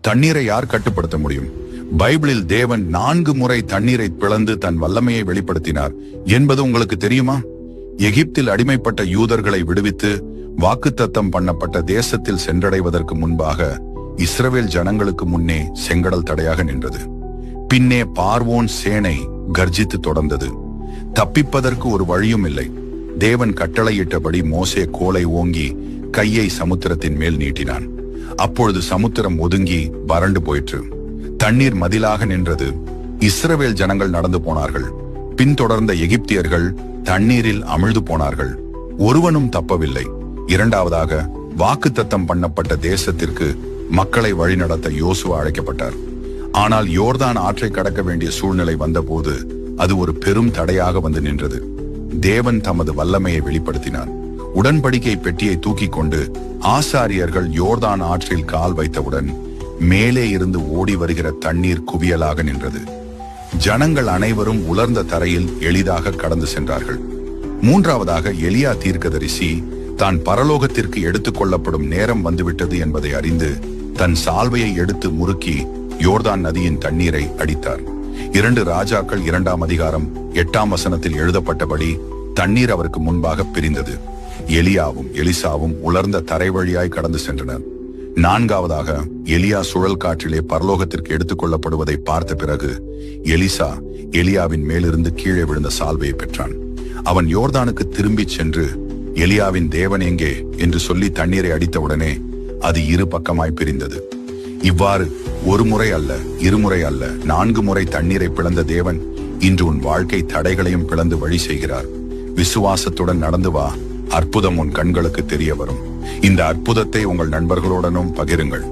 தண்ணீரை யார் கட்டுப்படுத்த முடியும்? பைபிளில் தேவன் நான்கு முறை தண்ணீரை பிளந்து தன் வல்லமையை வெளிப்படுத்தினார். என்பது உங்களுக்கு தெரியுமா? எகிப்தில் அடிமைப்பட்ட யூதர்களை விடுவித்து வாக்குத்தத்தம் பண்ணப்பட்ட தேசத்தில் சென்றடைவதற்கு முன்பாக இஸ்ரவேல் ஜனங்களுக்கு முன்னே செங்கடல் தடையாக நின்றது. பின்னே பார்வோன் சேனை கர்ஜித்து தொடர்ந்தது. தப்பிப்பதற்கு ஒரு வழியும் இல்லை. தேவன் கட்டளையிட்டபடி மோசே கோலை ஓங்கி கையை சமுத்திரத்தின் மேல் நீட்டினான். அப்பொழுது சமுத்திரம் ஒதுங்கி வறண்டு போயிற்று. தண்ணீர் மதிலாக நின்றது. இஸ்ரவேல் ஜனங்கள் நடந்து போனார்கள். பின்தொடர்ந்த எகிப்தியர்கள் தண்ணீரில் அமிழ்ந்து போனார்கள். ஒருவனும் தப்பவில்லை. இரண்டாவதாக வாக்குத்தத்தம் பண்ணப்பட்ட தேசத்திற்கு மக்களை வழிநடத்த யோசுவா அழைக்கப்பட்டார். ஆனால் யோர்தான் ஆற்றை கடக்க வேண்டிய சூழ்நிலை வந்தபோது அது ஒரு பெரும் தடையாக வந்து நின்றது. தேவன் தமது வல்லமையை வெளிப்படுத்தினார். உடன்படிக்கை பெட்டியை தூக்கி கொண்டு ஆசாரியர்கள் யோர்தான் ஆற்றில் கால் வைத்தவுடன் மேலே இருந்து ஓடி வருகிற தண்ணீர் குவியலாக நின்றது. ஜனங்கள் அனைவரும் உலர்ந்த தரையில் எளிதாக கடந்து சென்றார்கள். மூன்றாவதாக எலியா தீர்க்கதரிசி தான் பரலோகத்திற்கு எடுத்துக் கொள்ளப்படும் நேரம் வந்துவிட்டது என்பதை அறிந்து தன் சால்வையை எடுத்து முறுக்கி யோர்தான் நதியின் தண்ணீரை அடித்தார். இரண்டு ராஜாக்கள் இரண்டாம் அதிகாரம் எட்டாம் வசனத்தில் எழுதப்பட்டபடி தண்ணீர் அவருக்கு முன்பாக பிரிந்தது. எலியாவும் எலிசாவும் உலர்ந்த தரை வழியாய் கடந்து சென்றனர். நான்காவதாக எலியா சுழல் காற்றிலே பரலோகத்திற்கு எடுத்துக் கொள்ளப்படுவதை பார்த்த பிறகு எலிசா எலியாவின் மேலிருந்து கீழே விழுந்த சால்வையை பெற்றான். அவன் யோர்தானுக்கு திரும்பிச் சென்று எலியாவின் தேவன் எங்கே என்று சொல்லி தண்ணீரை அடித்தவுடனே அது இரு பக்கமாய் பிரிந்தது. இவ்வாறு ஒரு முறை அல்ல இருமுறை அல்ல நான்கு முறை தண்ணீரை பிளந்த தேவன் இன்று உன் வாழ்க்கை தடைகளையும் பிளந்து வழி செய்கிறார். விசுவாசத்துடன் நடந்து வா அற்புதம் உன் கண்களுக்கு தெரிய வரும். இந்த அற்புதத்தை உங்கள் நண்பர்களுடனும் பகிருங்கள்.